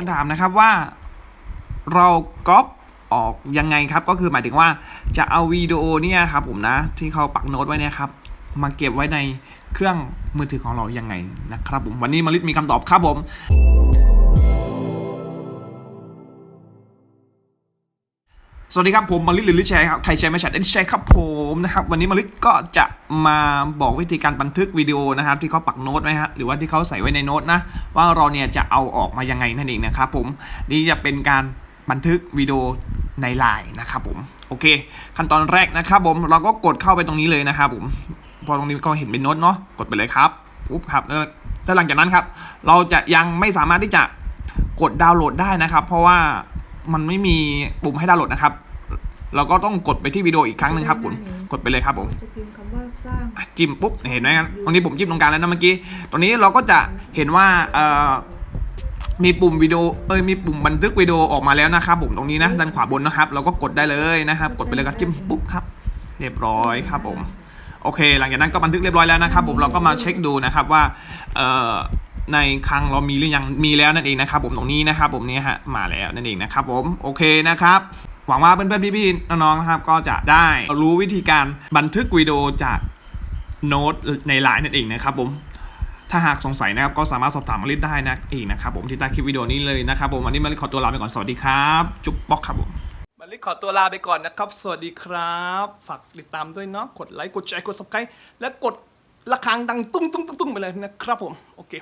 คำถามนะครับว่า เราก๊อปออกยังไงครับ ก็คือหมายถึงว่าจะเอาวิดีโอเนี่ยครับผมนะที่เขาปักโน้ตไว้เนี่ยครับมาเก็บไว้ในเครื่องมือถือของเรายังไงนะครับผมวันนี้มาริดมีคำตอบครับผม สวัสดีครับผมมาริดหรือลิแชร์ครับใครแชร์ไม่แชร์ได้แชร์ครับผมนะครับวันนี้มาริก็จะมาบอกวิธีการบันทึกวิดีโอนะครับที่เขาปักโน้ตไว้ฮะหรือว่าที่เขาใส่ไว้ในโน้ตนะว่าเราเนี่ยจะเอาออกมายังไงนั่นเองนะครับผมนี่จะเป็นการบันทึกวิดีโอในไลน์นะครับผมโอเค ขั้นตอนแรกนะครับผมเราก็กดเข้าไปตรงนี้เลยนะครับผมพอตรงนี้ก็เห็นเป็นโน้ตเนาะกดไปเลยครับปุ๊บครับแล้วแล้วหลังจากนั้นครับ เราจะยังไม่สามารถที่จะกดดาวน์โหลดได้นะครับ เพราะว่ามันไม่มีปุ่มให้ดาวน์โหลดนะครับ เราก็ต้องกดไปที่วิดีโออีกครั้งหนึ่งครับผมกดไปเลยครับผมจะพิมพ์คำว่าสร้างอะจิ้มปุ๊บเห็นไหมครับตรงนี้ผมจิ้มตรงกลางแล้วนะเมื่อกี้ตรงนี้เราก็จะเห็นว่าเอ่อมีปุ่มวิดีโอเอ้ยมีปุ่มบันทึกวิดีโอออกมาแล้วนะครับผมตรงนี้นะด้านขวาบนนะครับ เราก็กดได้เลยนะครับ กดไปเลยครับจิ้มปุ๊บครับ เรียบร้อยครับผมโอเค หลังจากนั้นก็บันทึกเรียบร้อยแล้วนะครับผมเราก็มาเช็คดูนะครับว่าเอ่อในคลังเรามีหรือยังมีแล้วนั่นเองนะครับผมตรงนี้นะครับผมเนี่ยฮะมาแล้วนั่นเองนะครับผมโอเคนะครับ หวังว่าเพื่อนๆพี่ๆน้องๆนะครับ ก็จะได้รู้วิธีการบันทึกวิดีโอจากโน้ตในไลน์นั่นเองนะครับผมถ้าหากสงสัยนะครับก็สามารถสอบถามมาริดได้นะเองนะครับผมที่ใต้คลิปวิดีโอนี้เลยนะครับผมวันนี้มาริดขอตัวลาไปก่อนสวัสดีครับจุ๊บป๊อกครับผมมาริดขอตัวลาไปก่อนนะครับ สวัสดีครับฝากติดตามด้วยเนาะกดไลค์กดแชร์กด subscribe และกดระฆังดังตุ้งตุ้งตุ้งตุ้งไปเลยนะครับผมโอเค